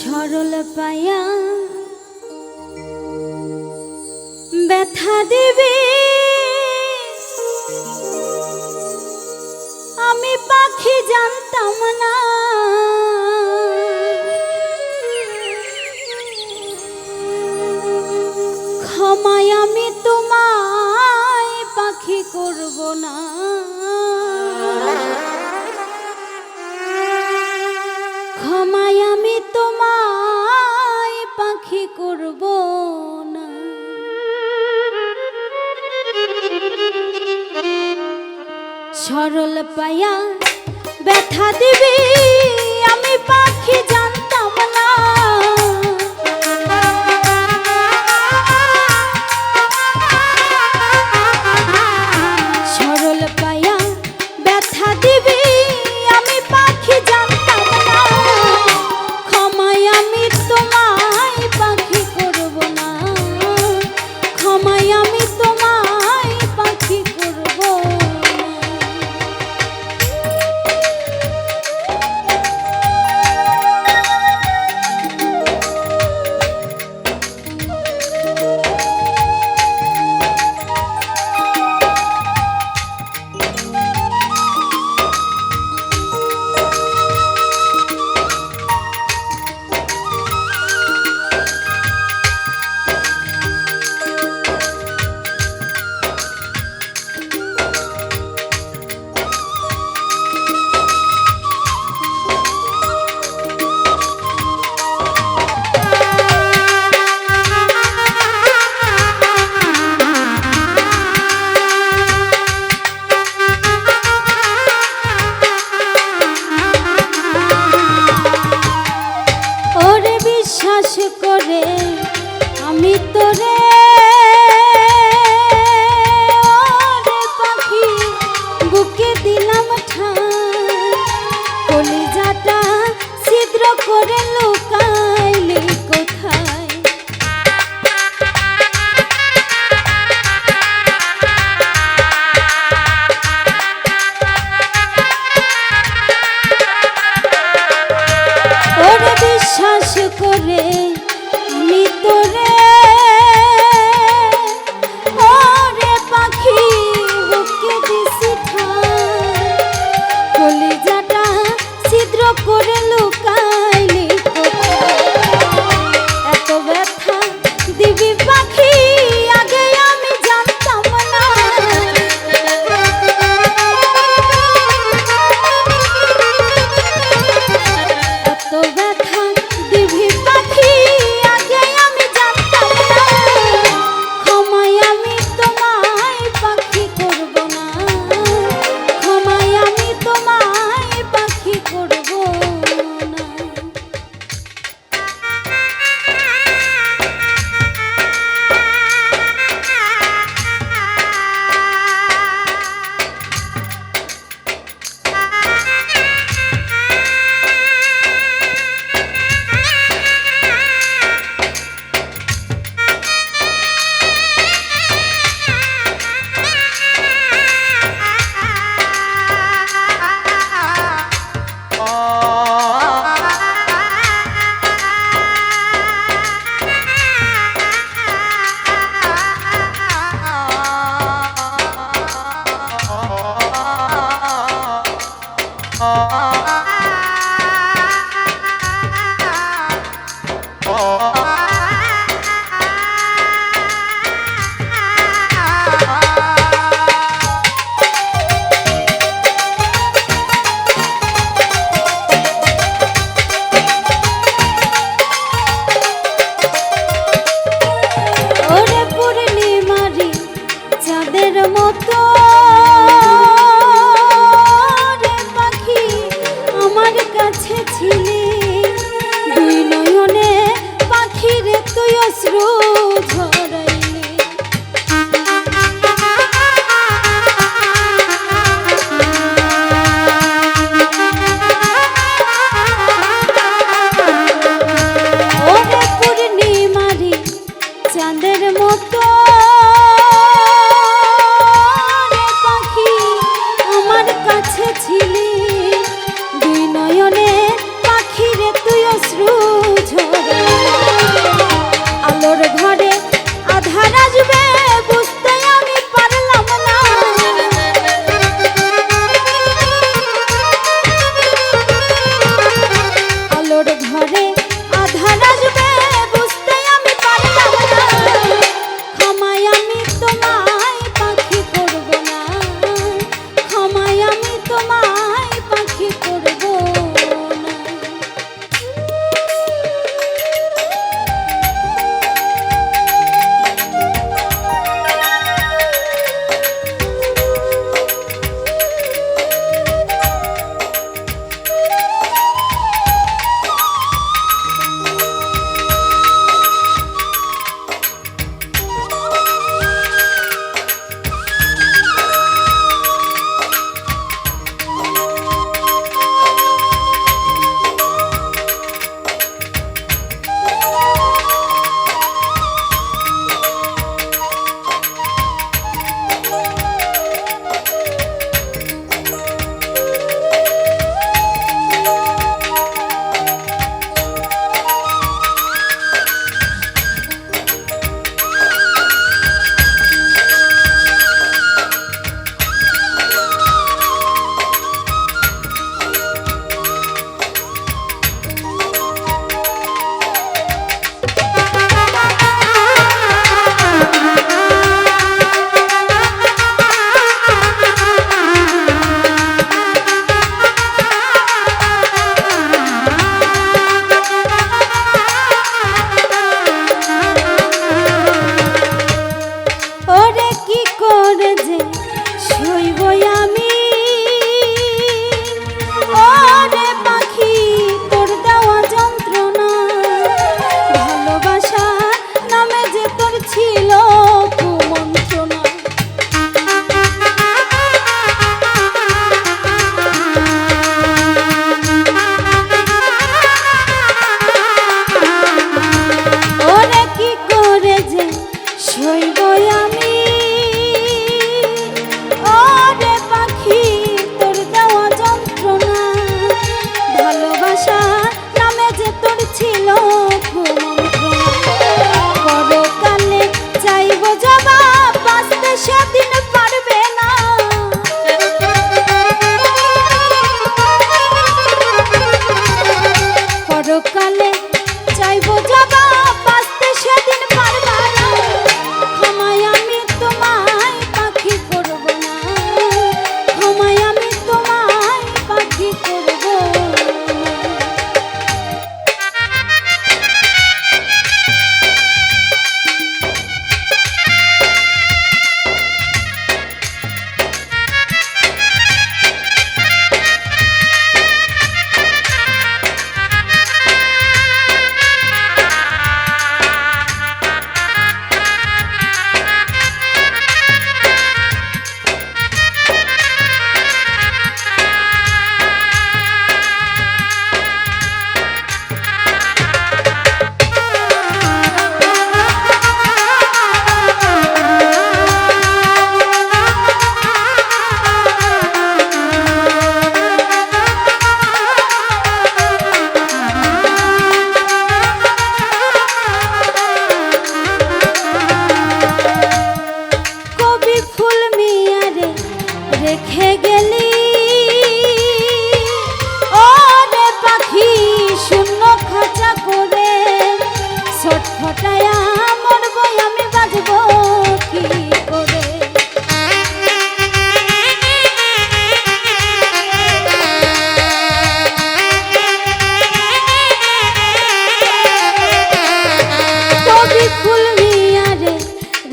সরল পায়া। ব্যথা দেবে। আমি পাখি জানতাম না। ক্ষমায় আমি তোমায় পাখি করব না। সরল পায়া ব্যথা দিবি আমি পাখি যা রে আমি তোরে Oh. oh, oh.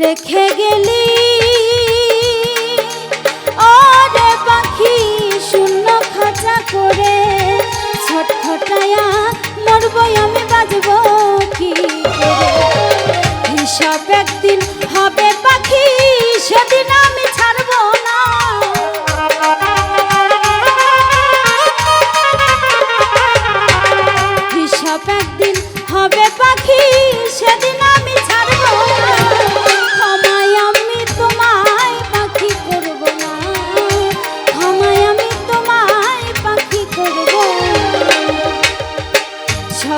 দেখে গেলি। ওরে পাখি শূন্য খাঁচা করে ছটফটায়া মরবই আমি বাজব কি হিসাব একদিন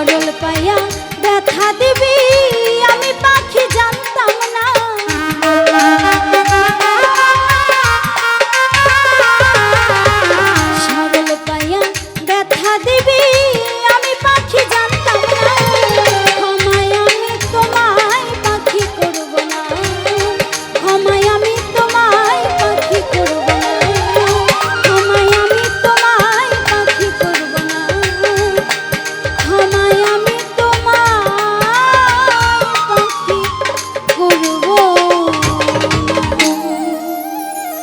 সরল পাইয়া দেখা দিবি আমি পাখি জানতাম